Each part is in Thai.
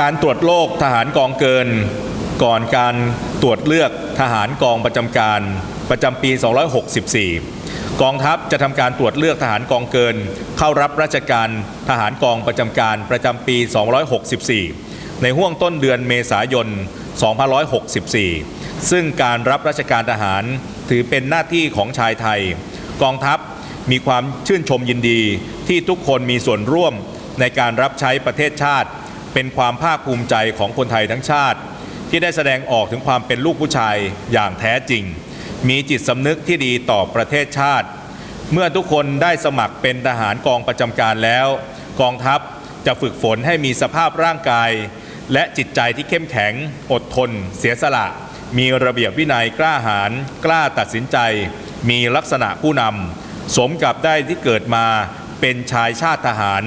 การตรวจโรคทหารกองเกิน ก่อนการตรวจเลือกทหารกองประจำการประจำปี 264 กองทัพจะทำการตรวจเลือกทหารกองเกิน เข้ารับราชการทหารกองประจำการประจำปี 264 ในห่วงต้นเดือนเมษายน 2564 ซึ่งการรับราชการทหารถือเป็นหน้าที่ของชายไทย กองทัพมีความชื่นชมยินดีที่ทุกคนมีส่วนร่วมในการรับใช้ประเทศชาติ เป็นความภาคภูมิใจของคนไทยทั้งชาติ ที่ได้แสดงออกถึงความเป็นลูกผู้ชายอย่างแท้จริง มีจิตสำนึกที่ดีต่อประเทศชาติ เมื่อทุกคนได้สมัครเป็นทหารกองประจำการแล้ว กองทัพจะฝึกฝนให้มีสภาพร่างกาย และจิตใจที่เข้มแข็ง อดทน เสียสละ มีระเบียบวินัยกล้าหาญกล้าตัดสินใจ มีลักษณะผู้นำสมกับได้ที่เกิดมาเป็นชายชาติทหาร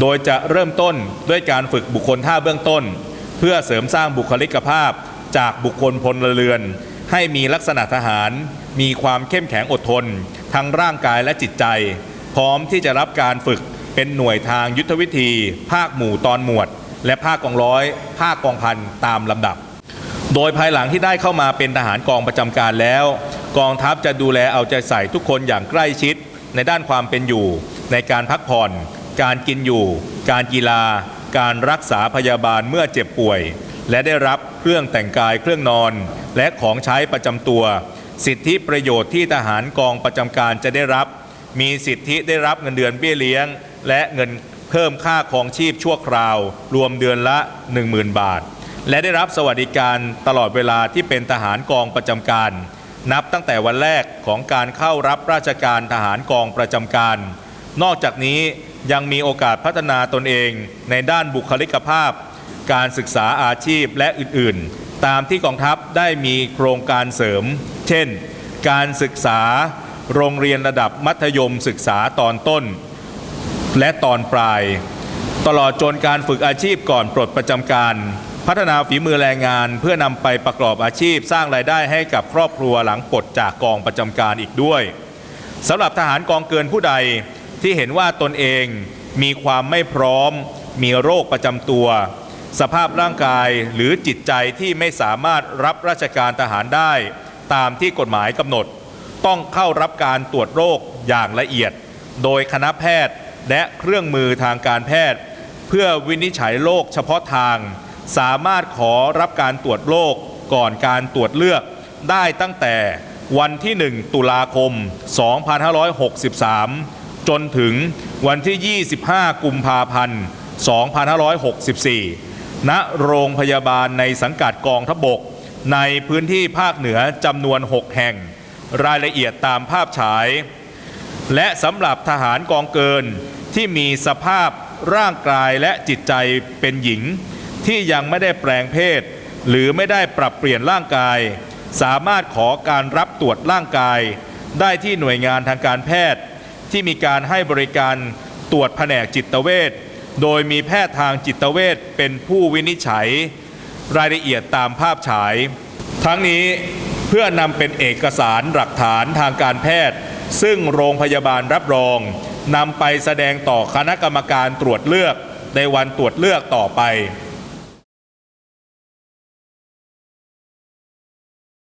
โดยจะเริ่มต้นด้วยการฝึกบุคคลท่าเบื้องต้น เพื่อเสริมสร้างบุคลิกภาพจากบุคคลพลเรือน ให้มีลักษณะทหาร มีความเข้มแข็งอดทน ทั้งร่างกายและจิตใจ พร้อมที่จะรับการฝึกเป็นหน่วยทางยุทธวิธี ภาคหมู่ตอนหมวด และภาคกองร้อย ภาคกองพันตามลำดับ โดยภายหลังที่ได้เข้ามาเป็นทหารกองประจำการแล้ว กองทัพจะดูแลเอาใจใส่ทุกคนอย่างใกล้ชิด ในด้านความเป็นอยู่ ในการพักผ่อน การกินอยู่ การกีฬา การรักษาพยาบาลเมื่อเจ็บป่วย และได้รับเครื่องแต่งกายเครื่องนอน และของใช้ประจำตัว สิทธิประโยชน์ที่ทหารกองประจำการจะได้รับ มีสิทธิได้รับเงินเดือนเบี้ยเลี้ยง และเงินเพิ่มค่าครองชีพชั่วคราว รวมเดือนละ 10,000 บาท และได้รับสวัสดิการตลอดเวลาที่เป็นทหารกองประจำการ นับตั้งแต่วันแรกของการเข้ารับราชการทหารกองประจำการ นอกจากนี้ยังมีโอกาสพัฒนาตนเองในด้านบุคลิกภาพ การศึกษาอาชีพและอื่นๆ ตามที่กองทัพได้มีโครงการเสริม เช่น การศึกษาโรงเรียนระดับมัธยมศึกษาตอนต้น และตอนปลาย ตลอดจนการฝึกอาชีพก่อนปลดประจำการ พัฒนาฝีมือแรงงานเพื่อนำไปประกอบอาชีพสร้างรายได้ให้กับครอบครัวหลังปลดจากกองประจำการอีกด้วยสำหรับทหารกองเกินผู้ใด ที่เห็นว่าตนเองมีความไม่พร้อม มีโรคประจำตัว สภาพร่างกายหรือจิตใจที่ไม่สามารถรับราชการทหารได้ ตามที่กฎหมายกำหนด ต้องเข้ารับการตรวจโรคอย่างละเอียด โดยคณะแพทย์และเครื่องมือทางการแพทย์ เพื่อวินิจฉัยโรคเฉพาะทาง สามารถขอรับการตรวจโรคก่อนการตรวจเลือกได้ตั้งแต่วันที่ 1 ตุลาคม 2563 จนถึงวันที่ 25 กุมภาพันธ์ 2564 ณ โรงพยาบาลในสังกัดกองทบก ในพื้นที่ภาคเหนือจำนวน 6 แห่ง รายละเอียดตามภาพฉาย และสำหรับทหารกองเกินที่มีสภาพร่างกายและจิตใจเป็นหญิง ที่ยังไม่ได้แปลงเพศ หรือไม่ได้ปรับเปลี่ยนร่างกาย สามารถขอการรับตรวจร่างกาย ได้ที่หน่วยงานทางการแพทย์ ที่มีการให้บริการตรวจแผนกจิตเวชโดยมีแพทย์ทางจิตเวชเป็นผู้วินิจฉัย รายละเอียดตามภาพฉาย ทั้งนี้เพื่อนำเป็นเอกสารหลักฐานทางการแพทย์ ซึ่งโรงพยาบาลรับรองนำไปแสดงต่อคณะกรรมการตรวจเลือกในวันตรวจเลือกต่อไป